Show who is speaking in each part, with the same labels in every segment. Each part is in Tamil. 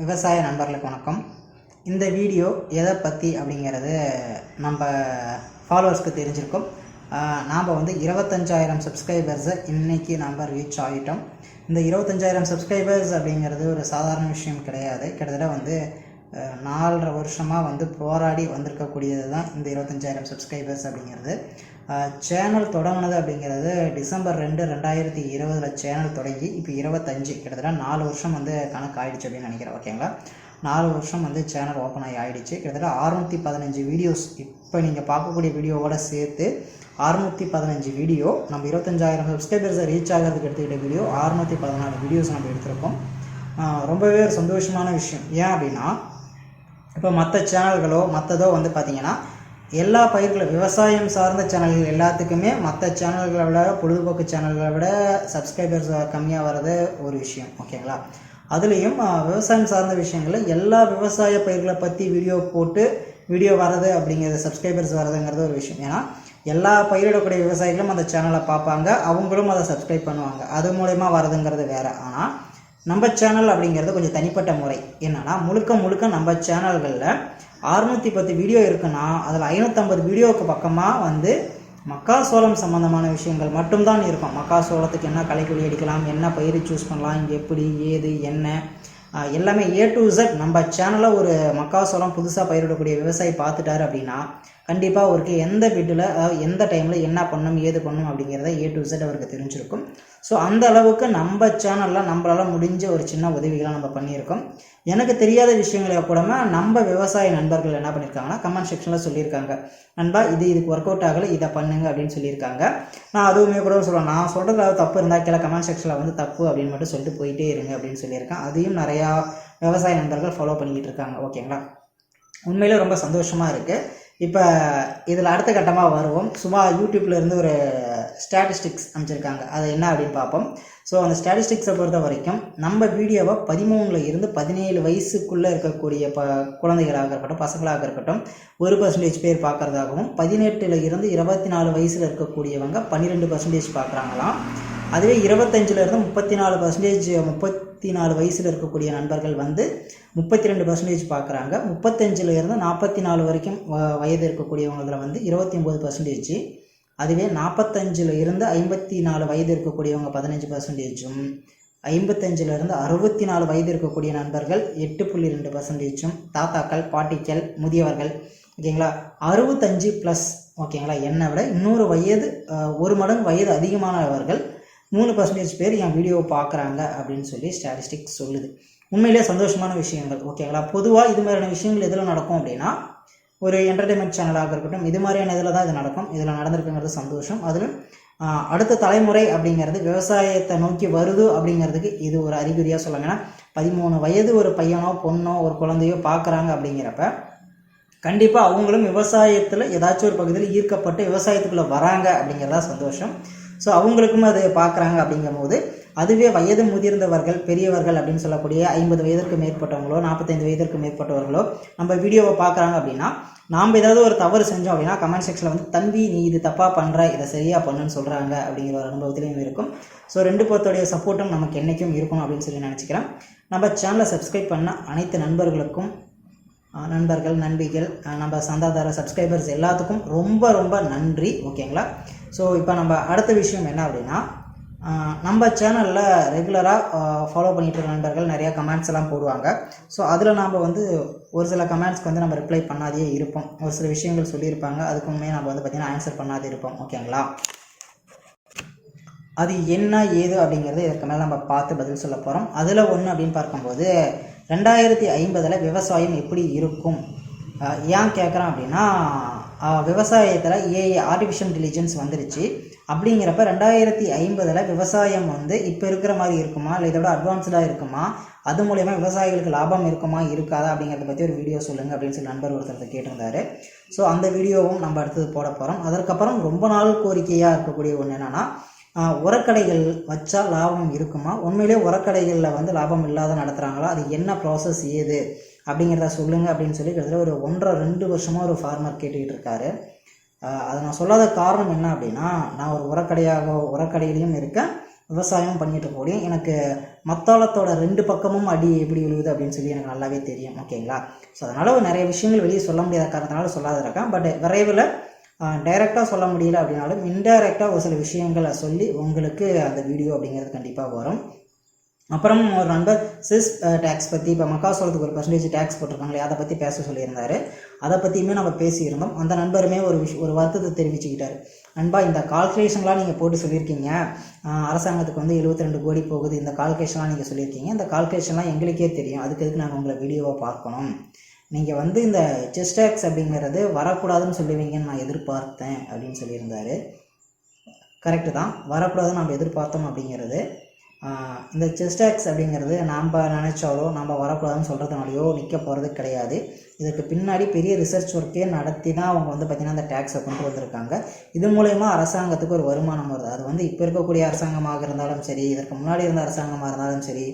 Speaker 1: விவசாய நண்பர்களுக்கு வணக்கம். இந்த வீடியோ எதை பற்றி அப்படிங்கிறது நம்ம ஃபாலோவர்ஸ்க்கு தெரிஞ்சிருக்கும். நாம் வந்து இருபத்தஞ்சாயிரம் சப்ஸ்கிரைபர்ஸை இன்றைக்கி நம்ம ரீச் ஆகிட்டோம் இந்த இருபத்தஞ்சாயிரம் சப்ஸ்கிரைபர்ஸ் அப்படிங்கிறது ஒரு சாதாரண விஷயம் கிடையாது. கிட்டத்தட்ட வந்து நாலரை வருஷமாக வந்து போராடி வந்திருக்கக்கூடியது தான் இந்த இருபத்தஞ்சாயிரம் சப்ஸ்கிரைபர்ஸ் அப்படிங்கிறது. சேனல் தொடங்கினது அப்படிங்கிறது டிசம்பர் ரெண்டு ரெண்டாயிரத்தி இருபதில் சேனல் தொடங்கி இப்போ இருபத்தஞ்சு. கிட்டத்தட்ட நாலு வருஷம் வந்து கணக்கு ஆயிடுச்சு அப்படின்னு நினைக்கிறேன் ஓகேங்களா நாலு வருஷம் வந்து சேனல் ஓப்பன் ஆகி ஆயிடுச்சு. கிட்டத்தட்ட அறுநூற்றி பதினஞ்சு வீடியோஸ் இப்போ நீங்கள் பார்க்கக்கூடிய வீடியோவோட சேர்த்து அறுநூற்றி பதினஞ்சு வீடியோ நம்ம இருபத்தஞ்சாயிரம் சப்ஸ்கிரைபர்ஸை ரீச் ஆகிறதுக்கு எடுத்துக்கிட்ட வீடியோ அறுநூற்றி பதினாலு வீடியோஸ் நம்ம எடுத்திருக்கோம். ரொம்பவே ஒரு சந்தோஷமான விஷயம். ஏன் அப்படின்னா இப்போ மற்ற சேனல்களோ மற்றதோ வந்து பார்த்திங்கன்னா எல்லா பயிர்களும் விவசாயம் சார்ந்த சேனல்கள் எல்லாத்துக்குமே மற்ற சேனல்களை விட பொழுதுபோக்கு சேனல்களை விட சப்ஸ்கிரைபர்ஸ் கம்மியாக வர்றது ஒரு விஷயம் ஓகேங்களா அதுலேயும் விவசாயம் சார்ந்த விஷயங்களில் எல்லா விவசாய பயிர்களை பற்றி வீடியோ போட்டு வீடியோ வர்றது அப்படிங்கிறது சப்ஸ்கிரைபர்ஸ் வர்றதுங்கிறது ஒரு விஷயம். ஏன்னா எல்லா பயிரிடக்கூடிய விவசாயிகளும் அந்த சேனலை பார்ப்பாங்க அவங்களும் அதை சப்ஸ்கிரைப் பண்ணுவாங்க. அது மூலயமா வர்றதுங்கிறது வேறு. ஆனால் நம்ம சேனல் அப்படிங்கிறது கொஞ்சம் தனிப்பட்ட முறை. என்னென்னா முழுக்க முழுக்க நம்ம சேனல்களில் அறுநூற்றி பத்து வீடியோ இருக்குன்னா அதில் ஐநூற்றம்பது வீடியோவுக்கு பக்கமாக வந்து மக்காசோளம் சம்மந்தமான விஷயங்கள் மட்டும்தான் இருக்கும். மக்காசோளத்துக்கு என்ன களைக்குழி அடிக்கலாம் என்ன பயிர் சூஸ் பண்ணலாம் இங்கே எப்படி ஏது என்ன? எல்லாமே ஏ டு இசட் நம்ம சேனலில் ஒரு மக்காசோளம் புதுசாக பயிரிடக்கூடிய விவசாயி பார்த்துட்டாரு அப்படின்னா கண்டிப்பாக அவருக்கு எந்த பிட்டில் எந்த டைமில் என்ன பண்ணணும் ஏது பண்ணணும் அப்படிங்கிறத ஏ டு இசட் அவருக்கு தெரிஞ்சிருக்கும். ஸோ அந்த அளவுக்கு நம்ம சேனலில் நம்மளால் முடிஞ்ச ஒரு சின்ன உதவிகளை நம்ம பண்ணியிருக்கோம். எனக்கு தெரியாத விஷயங்களை கூட நம்ம விவசாய நண்பர்கள் என்ன பண்ணியிருக்காங்கன்னா கமெண்ட் செக்ஷனில் சொல்லியிருக்காங்க. நண்பா இது இதுக்கு ஒர்க் அவுட் ஆகலை இதை பண்ணுங்க அப்படின்னு சொல்லியிருக்காங்க. நான் அதுவுமே கூட சொல்லுவேன் நான் சொல்கிறது தப்பு இருந்தால் கீழே கமெண்ட் செக்ஷனில் வந்து தப்பு அப்படின்னு மட்டும் சொல்லிட்டு போயிட்டே இருங்க அப்படின்னு சொல்லியிருக்கேன். அதையும் நிறையா விவசாய நண்பர்கள் ஃபாலோ பண்ணிக்கிட்டு இருக்காங்க. ஓகேங்களா உண்மையிலே ரொம்ப சந்தோஷமாக இருக்குது இப்போ இதில் அடுத்த கட்டமாக வருவோம். சும்மா யூடியூப்லேருந்து ஒரு ஸ்டாட்டிஸ்டிக்ஸ் அமைச்சிருக்காங்க அது என்ன அப்படின்னு பார்ப்போம். ஸோ அந்த ஸ்டாட்டிஸ்டிக்ஸை பொறுத்த வரைக்கும் நம்ம வீடியோவை பதிமூணுல இருந்து பதினேழு வயசுக்குள்ளே இருக்கக்கூடிய ப குழந்தைகளாக இருக்கட்டும் பசங்களாக இருக்கட்டும் ஒரு பர்சன்டேஜ் பேர் பார்க்குறதாகவும் பதினெட்டில் இருந்து இருபத்தி நாலு வயசில் இருக்கக்கூடியவங்க பன்னிரெண்டு பர்சன்டேஜ் பார்க்குறாங்களாம். அதுவே இருபத்தஞ்சிலேருந்து முப்பத்தி நாலு பர்சன்டேஜ் முப்பத் முப்பத்தி நாலு வயசில் இருக்கக்கூடிய நண்பர்கள் வந்து முப்பத்தி ரெண்டு பர்சன்டேஜ் பார்க்குறாங்க முப்பத்தஞ்சில் இருந்து நாற்பத்தி நாலு வரைக்கும் வ- வயது இருக்கக்கூடியவங்களில் வந்து இருபத்தி ஒம்பது பர்சன்டேஜ் அதுவே நாற்பத்தஞ்சில் இருந்து ஐம்பத்தி நாலு வயது இருக்கக்கூடியவங்க பதினஞ்சு பர்சன்டேஜும் ஐம்பத்தஞ்சிலிருந்து அறுபத்தி நாலு வயது இருக்கக்கூடிய நண்பர்கள் எட்டு புள்ளி ரெண்டு பர்சன்டேஜும் தாத்தாக்கள் பாட்டிக்கள் முதியவர்கள். ஓகேங்களா? அறுபத்தஞ்சு ப்ளஸ் ஓகேங்களா? என்னை விட இன்னொரு வயது ஒரு மடங்கு வயது அதிகமானவர்கள் மூணு பர்சன்டேஜ் பேர் என் வீடியோவை பார்க்குறாங்க அப்படின்னு சொல்லி ஸ்டாட்டிஸ்டிக்ஸ் சொல்லுது. உண்மையிலேயே சந்தோஷமான விஷயங்கள் ஓகேங்களா பொதுவாக இது மாதிரியான விஷயங்கள் எதில் நடக்கும் அப்படின்னா ஒரு என்டர்டைன்மெண்ட் சேனலாக இருக்கட்டும் இது மாதிரியான இதில் தான் இது நடக்கும். இதில் நடந்திருக்குங்கிறது சந்தோஷம். அதிலும் அடுத்த தலைமுறை அப்படிங்கிறது விவசாயத்தை நோக்கி வருது அப்படிங்கிறதுக்கு இது ஒரு அறிகுறியாக சொல்லுங்க. ஏன்னா பதிமூணு வயது ஒரு பையனோ பொண்ணோ ஒரு குழந்தையோ பார்க்குறாங்க அப்படிங்கிறப்ப கண்டிப்பாக அவங்களும் விவசாயத்தில் ஏதாச்சும் ஒரு பகுதியில் ஈர்க்கப்பட்டு விவசாயத்துக்குள்ளே வராங்க அப்படிங்கிறதா சந்தோஷம். ஸோ அவங்களுக்கும் அதை பார்க்குறாங்க அப்படிங்கும்போது அதுவே வயது முதிர்ந்தவர்கள் பெரியவர்கள் அப்படின்னு சொல்லக்கூடிய ஐம்பது வயதிற்கு மேற்பட்டவங்களோ நாற்பத்தைந்து வயதிற்கு மேற்பட்டவர்களோ நம்ம வீடியோவை பார்க்குறாங்க அப்படின்னா நாம் ஏதாவது ஒரு தவறு செஞ்சோம் அப்படின்னா கமெண்ட் செக்ஷனில் வந்து தம்பி நீ இது தப்பாக பண்ணுற இதை சரியாக பண்ணுன்னு சொல்கிறாங்க அப்படிங்கிற ஒரு அனுபவத்திலையும் இருக்கும். ஸோ ரெண்டு பேர்த்தோடைய சப்போர்ட்டும் நமக்கு என்றைக்கும் இருக்கும் அப்படின்னு சொல்லி நினச்சிக்கிறேன். நம்ம சேனலை சப்ஸ்கிரைப் பண்ண அனைத்து நண்பர்களுக்கும் நண்பர்கள் நண்பிகள் நம்ம சந்தாதார சப்ஸ்கிரைபர்ஸ் எல்லாத்துக்கும் ரொம்ப ரொம்ப நன்றி. ஓகேங்களா? ஸோ இப்போ நம்ம அடுத்த விஷயம் என்ன அப்படின்னா நம்ம சேனலில் ரெகுலராக ஃபாலோ பண்ணிட்டு இருக்க நண்பர்கள் நிறையா கமெண்ட்ஸ் எல்லாம் போடுவாங்க. ஸோ அதில் நாம் வந்து ஒரு சில கமெண்ட்ஸ்க்கு வந்து நம்ம ரிப்ளை பண்ணாதே இருப்போம். ஒரு சில விஷயங்கள் சொல்லியிருப்பாங்க. அதுக்கு நம்ம வந்து பார்த்திங்கன்னா ஆன்சர் பண்ணாதே இருப்போம். ஓகேங்களா அது என்ன ஏது அப்படிங்கிறது இதற்கு மேலே நம்ம பார்த்து பதில் சொல்ல போகிறோம் அதில் ஒன்று அப்படின்னு பார்க்கும்போது ரெண்டாயிரத்தி ஐம்பதில் விவசாயம் எப்படி இருக்கும்? ஏன் கேட்குறேன் அப்படின்னா விவசாயத்தில் ஏஐ ஆர்டிஃபிஷியல் இன்டெலிஜென்ஸ் வந்துருச்சு. அப்படிங்கிறப்ப ரெண்டாயிரத்தி ஐம்பதில் விவசாயம் வந்து இப்போ இருக்கிற மாதிரி இருக்குமா? இல்லை இதை விட அட்வான்ஸ்டாக இருக்குமா? அது மூலயமா விவசாயிகளுக்கு லாபம் இருக்குமா? இருக்காதா? அப்படிங்கிறத பற்றி ஒரு வீடியோ சொல்லுங்கள் அப்படின்னு சொல்லி நண்பர் ஒருத்தர் கேட்டிருந்தாரு. ஸோ அந்த வீடியோவும் நம்ம அடுத்தது போட போகிறோம் அதற்கப்புறம் ரொம்ப நாள் கோரிக்கையாக இருக்கக்கூடிய ஒன்று என்னென்னா உரக்கடைகள் வச்சா லாபம் இருக்குமா? உண்மையிலே உரக்கடைகளில் வந்து லாபம் இல்லாத நடத்துகிறாங்களா அது என்ன ப்ராசஸ் ஏது? அப்படிங்கிறத சொல்லுங்கள் அப்படின்னு சொல்லி கிட்டத்தட்ட ஒரு ஒன்றரை ரெண்டு வருஷமாக ஒரு ஃபார்மர் கேட்டுக்கிட்டு இருக்காரு. அதை நான் சொல்லாத காரணம் என்ன அப்படின்னா நான் ஒரு உரக்கடையாக உரக்கடையிலையும் இருக்கேன் விவசாயம் பண்ணிட்டு இருக்கக்கூடிய எனக்கு மத்தாளத்தோட ரெண்டு பக்கமும் அடி எப்படி விழுவுது அப்படின்னு சொல்லி எனக்கு நல்லாவே தெரியும் ஓகேங்களா? ஸோ அதனால் நிறைய விஷயங்கள் வெளியே சொல்ல முடியாத காரணத்தினால சொல்லாத இருக்கேன். பட் விரைவில் டைரெக்டாக சொல்ல முடியல அப்படின்னாலும் இன்டைரக்டாக ஒரு சில விஷயங்களை சொல்லி உங்களுக்கு அந்த வீடியோ அப்படிங்கிறது கண்டிப்பாக வரும். அப்புறம் ஒரு நண்பர் சிஸ் டேக்ஸ் பற்றி இப்போ மக்காசோளத்துக்கு ஒரு பர்சன்டேஜ் டேக்ஸ் போட்டிருக்காங்களே அதை பற்றி பேச சொல்லியிருந்தார். அதை பற்றியுமே நம்ம பேசியிருந்தோம். அந்த நண்பருமே ஒரு விஷயம் ஒரு வருத்தத்தை தெரிவிச்சுக்கிட்டார். நண்பா இந்த கால்குலேஷன்லாம் நீங்கள் போட்டு சொல்லியிருக்கீங்க. அரசாங்கத்துக்கு வந்து 72 ரெண்டு கோடி போகுது. இந்த கால்குலேஷன்லாம் நீங்கள் சொல்லியிருக்கீங்க. இந்த கால்குலேஷன்லாம் எங்களுக்கே தெரியும். அதுக்கு எதுக்கு நாங்கள் உங்களை வீடியோவை பார்க்கணும்? நீங்கள் வந்து இந்த செஸ் டேக்ஸ் அப்படிங்கிறது வரக்கூடாதுன்னு சொல்லுவீங்கன்னு நான் எதிர்பார்த்தேன் அப்படின்னு சொல்லியிருந்தார். கரெக்டு தான். வரக்கூடாதுன்னு நம்ம எதிர்பார்த்தோம் அப்படிங்கிறது. இந்த செஸ்டாக்ஸ் அப்படிங்கிறது நாம் நினச்சாலோ நம்ம வரக்கூடாதுன்னு சொல்கிறதுனாலையோ நிற்க போகிறது கிடையாது. இதுக்கு பின்னாடி பெரிய ரிசர்ச் ஒர்க்கே நடத்தி தான் அவங்க வந்து பார்த்திங்கன்னா அந்த டேக்ஸை கொண்டு வந்திருக்காங்க. இது மூலயமா அரசாங்கத்துக்கு ஒரு வருமானம் வருது. அது வந்து இப்போ இருக்கக்கூடிய அரசாங்கமாக இருந்தாலும் சரி இதற்கு முன்னாடி இருந்த அரசாங்கமாக இருந்தாலும் சரி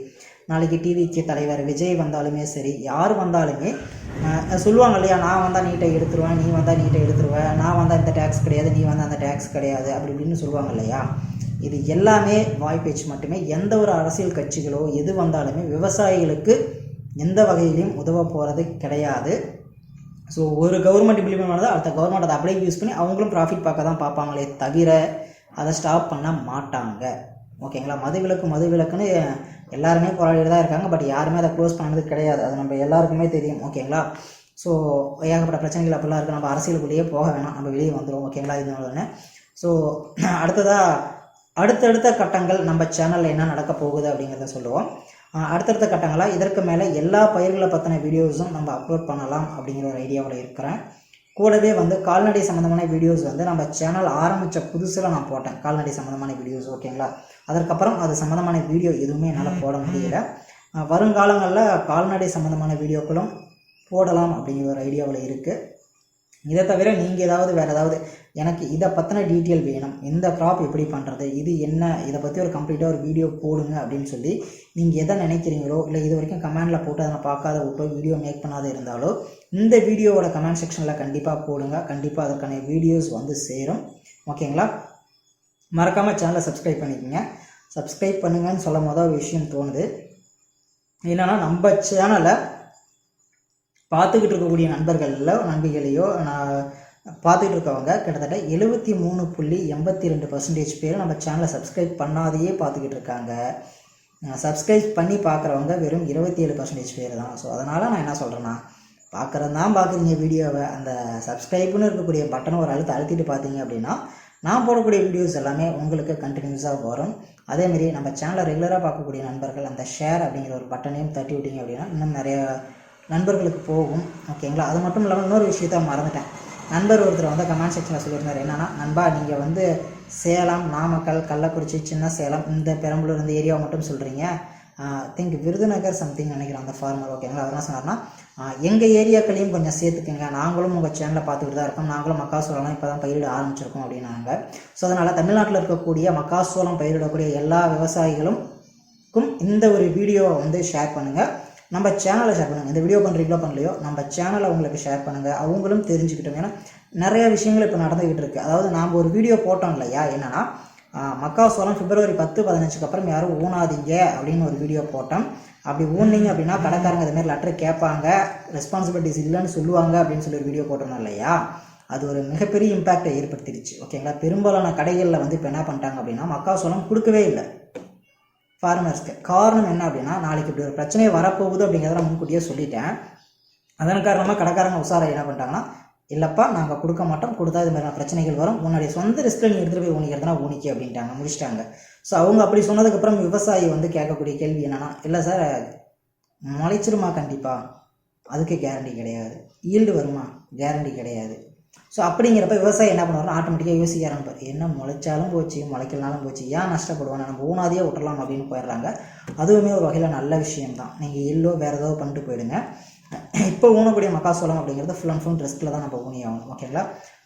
Speaker 1: நாளைக்கு டிவிக்கு தலைவர் விஜய் வந்தாலுமே சரி யார் வந்தாலுமே சொல்லுவாங்க இல்லையா நான் வந்தால் நீட்டை எடுத்துருவேன் நீ வந்தால் நீட்டை எடுத்துருவேன் நான் வந்தால் இந்த டேக்ஸ் கிடையாது நீ வந்தால் அந்த டேக்ஸ் கிடையாது அப்படி இப்படின்னு சொல்லுவாங்க இல்லையா? இது எல்லாமே வாய்ப்பேச்சு மட்டுமே. எந்த ஒரு அரசியல் கட்சிகளோ எது வந்தாலுமே விவசாயிகளுக்கு எந்த வகையிலையும் உதவ போகிறது கிடையாது. ஸோ ஒரு கவர்மெண்ட் இம்ப்ளிமெண்ட் பண்ணதை அடுத்த கவர்மெண்ட் அதை அப்படியே யூஸ் பண்ணி அவங்களும் ப்ராஃபிட் பார்க்க தான் பார்ப்பாங்களே தவிர அதை ஸ்டாப் பண்ண மாட்டாங்க. ஓகேங்களா? மதுவிலக்கு மதுவிலக்குன்னு எல்லாருமே போராடிட்டு தான் இருக்காங்க பட் யாருமே அதை க்ளோஸ் பண்ணது கிடையாது. அது நம்ம எல்லாருக்குமே தெரியும் ஓகேங்களா ஸோ ஏகப்பட்ட பிரச்சனைகள் அப்படிலாம் இருக்குது நம்ம அரசியலுக்குள்ளேயே போக வேணாம். நம்ம வெளியே வந்துடும் ஓகேங்களா இது ஒன்று ஸோ அடுத்ததாக அடுத்தடுத்த கட்டங்கள் நம்ம சேனலில் என்ன நடக்க போகுது அப்படிங்கிறத சொல்லுவோம். அடுத்தடுத்த கட்டங்களாக இதற்கு மேலே எல்லா பயிர்களை பற்றின வீடியோஸும் நம்ம அப்லோட் பண்ணலாம் அப்படிங்கிற ஒரு ஐடியாவில் இருக்கிறேன். கூடவே வந்து கால்நடை சம்மந்தமான வீடியோஸ் வந்து நம்ம சேனல் ஆரம்பித்த புதுசில் நான் போட்டேன். கால்நடை சம்மந்தமான வீடியோஸ் ஓகேங்களா அதற்கப்புறம் அது சம்மந்தமான வீடியோ எதுவுமே என்னால் போட முடியல. வருங்காலங்களில் கால்நடை சம்மந்தமான வீடியோக்களும் போடலாம் அப்படிங்கிற ஒரு ஐடியாவில் இருக்குது இதை தவிர நீங்கள் ஏதாவது வேறு ஏதாவது எனக்கு இதை பற்றின டீட்டெயில் வேணும். இந்த க்ராப் எப்படி பண்ணுறது இது என்ன இதை பற்றி ஒரு கம்ப்ளீட்டாக ஒரு வீடியோ போடுங்க அப்படின்னு சொல்லி நீங்கள் எதை நினைக்கிறீங்களோ இல்லை இது வரைக்கும் கமெண்டில் போட்டு அதை நான் பார்க்காத விட்டோ வீடியோ மேக் பண்ணாத இருந்தாலோ இந்த வீடியோவோட கமெண்ட் செக்ஷனில் கண்டிப்பாக போடுங்க. கண்டிப்பாக அதற்கான வீடியோஸ் வந்து சேரும். ஓகேங்களா மறக்காமல் சேனலை சப்ஸ்கிரைப் பண்ணிக்கோங்க. சப்ஸ்கிரைப் பண்ணுங்கன்னு சொல்லும் போது விஷயம் தோணுது. என்னென்னா நம்ம சேனலை பார்த்துக்கிட்டு இருக்கக்கூடிய நண்பர்களில் நண்பிகளையோ நான் பார்த்துக்கிட்டு இருக்கவங்க கிட்டத்தட்ட எழுபத்தி மூணு புள்ளி எண்பத்தி ரெண்டு பர்சன்டேஜ் பேர் நம்ம சேனலை சப்ஸ்கிரைப் பண்ணாதையே பார்த்துக்கிட்டு இருக்காங்க சப்ஸ்கிரைப் பண்ணி பார்க்குறவங்க வெறும் இருபத்தி ஏழு பர்சன்டேஜ் பேர் தான். ஸோ அதனால் நான் என்ன சொல்கிறேன்னா பார்க்குறது தான் பார்க்குறீங்க வீடியோவை. அந்த சப்ஸ்கிரைப்னு இருக்கக்கூடிய பட்டனை ஒரு அழுத்த அழுத்திட்டு பார்த்தீங்க அப்படின்னா நான் போடக்கூடிய வீடியோஸ் எல்லாமே உங்களுக்கு கண்டினியூஸாக வரும். அதேமாரி நம்ம சேனலை ரெகுலராக பார்க்கக்கூடிய நண்பர்கள் அந்த ஷேர் அப்படிங்கிற ஒரு பட்டனையும் தட்டி விட்டீங்க அப்படின்னா இன்னும் நிறைய நண்பர்களுக்கு போகும். ஓகேங்களா? அது மட்டும் இல்லாமல் இன்னொரு விஷயத்த மறந்துட்டேன். நண்பர் ஒருத்தர் வந்து கமெண்ட் செக்ஷனில் சொல்லியிருந்தார். என்னன்னா நண்பா நீங்கள் வந்து சேலம் நாமக்கல் கள்ளக்குறிச்சி சின்ன சேலம் இந்த பெரம்பலூர் இந்த ஏரியாவை மட்டும் சொல்கிறீங்க திங்க் விருதுநகர் சம்திங் நினைக்கிறேன் அந்த ஃபார்மர் ஓகேங்களா? அவர் என்ன சொன்னார்னா எங்கள் ஏரியாக்களையும் கொஞ்சம் சேர்த்துக்கோங்க. நாங்களும் உங்கள் சேனலை பார்த்துக்கிட்டு தான் இருக்கோம். நாங்களும் மக்காசோளம் இப்போ தான் பயிரிட ஆரம்பிச்சிருக்கோம் அப்படின்னாங்க. ஸோ அதனால் தமிழ்நாட்டில் இருக்கக்கூடிய மக்காசோளம் பயிரிடக்கூடிய எல்லா விவசாயிகளுக்கும் இந்த ஒரு வீடியோவை வந்து ஷேர் பண்ணுங்கள் நம்ம சேனலை ஷேர் பண்ணுங்கள் இந்த வீடியோ பண்ணுறீங்களோ பண்ணலையோ நம்ம சேனலை உங்களுக்கு ஷேர் பண்ணுங்கள் அவங்களும் தெரிஞ்சுக்கிட்டோம். ஏன்னா நிறைய விஷயங்கள் இப்போ நடந்துக்கிட்டு இருக்குது அதாவது நாம் ஒரு வீடியோ போட்டோம் இல்லையா? என்னென்னா மக்காசோளம் பிப்ரவரி பத்து பதினஞ்சுக்கு அப்புறம் யாரும் ஊனாதீங்க அப்படின்னு ஒரு வீடியோ போட்டோம். அப்படி ஊனிங்க அப்படின்னா கடைக்காரங்க இதுமாரி லெட்டர் கேட்பாங்க. ரெஸ்பான்சிபிலிட்டிஸ் இல்லைன்னு சொல்லுவாங்க அப்படின்னு சொல்லி ஒரு வீடியோ போட்டோம் இல்லையா? அது ஒரு மிகப்பெரிய இம்பேக்டை ஏற்படுத்திடுச்சு. ஓகேங்களா பெரும்பாலான கடைகளில் வந்து இப்போ என்ன பண்ணிட்டாங்க அப்படின்னா மக்காசோளம் கொடுக்கவே இல்லை. ஃபார்மர்ஸ்க்கு காரணம் என்ன அப்படின்னா நாளைக்கு இப்படி ஒரு பிரச்சனை வரப்போகுது அப்படிங்கிறத நான் முன்கூட்டியே சொல்லிட்டேன். அதன் காரணமாக கடைக்காரங்க உஷாரா என்ன பண்ணிட்டாங்கன்னா இல்லைப்பா நாங்கள் கொடுக்க மாட்டோம் கொடுத்தா இது மாதிரியான பிரச்சனைகள் வரும் உன்னுடைய சொந்த ரிஸ்கில் நீ எடுத்துகிட்டு போய் ஊனிக்கிறதுனா ஊனிக்க அப்படின்ட்டாங்க முடிச்சிட்டாங்க. ஸோ அவங்க அப்படி சொன்னதுக்கப்புறம் விவசாயி வந்து கேட்கக்கூடிய கேள்வி என்னென்னா இல்லை சார் முளைச்சிருமா கண்டிப்பாக அதுக்கு கேரண்டி கிடையாது. ஈல்டு வருமா? கேரண்டி கிடையாது. ஸோ அப்படிங்கிறப்ப விவசாயி என்ன பண்ணுவாருன்னா ஆட்டோமேட்டிக்காக யோசிக்க ஆரம்பிப்பார். என்ன முளைச்சாலும் போச்சு முளைக்கலனாலும் போச்சு ஏன் நஷ்டப்படுவாங்க நம்ம ஊனாதையே விட்டுறலாம் அப்படின்னு போயிடுறாங்க. அதுவுமே ஒரு வகையில் நல்ல விஷயம்தான். நீங்கள் எல்லோ வேறு ஏதாவது பண்ணிட்டு போயிடுங்க. இப்போ ஊனக்கூடிய மக்காசோளம் அப்படிங்கிறது ஃபுல் அண்ட் ஃபுல் ரிஸ்கில் தான் நம்ம ஊனி ஆகணும். ஓகேங்களா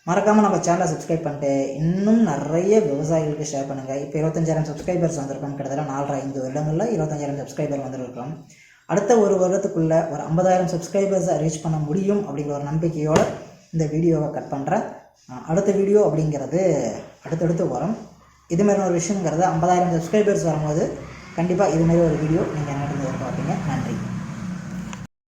Speaker 1: மறக்காமல் நம்ம சேனலை சப்ஸ்கிரைப் பண்ணிட்டு இன்னும் நிறைய விவசாயிகளுக்கு ஷேர் பண்ணுங்கள் இப்போ இருபத்தஞ்சாயிரம் சப்ஸ்கிரைபர்ஸ் வந்திருக்கோம். கிட்டத்தட்ட நாலரை ஐந்து வருடங்களில் இருபத்தஞ்சாயிரம் சப்ஸ்கிரைபர் வந்திருக்கோம் அடுத்த ஒரு வருடத்துக்குள்ளே ஒரு ஐம்பதாயிரம் சப்ஸ்கிரைபர்ஸை ரீச் பண்ண முடியும் அப்படிங்கிற ஒரு நம்பிக்கையோடு இந்த வீடியோவை கட் பண்ணுறேன் அடுத்த வீடியோ அப்படிங்கிறது அடுத்தடுத்து வரும். இது ஒரு விஷயங்கிறது ஐம்பதாயிரம் சப்ஸ்கிரைபர்ஸ் வரும்போது கண்டிப்பாக இது ஒரு வீடியோ நீங்கள்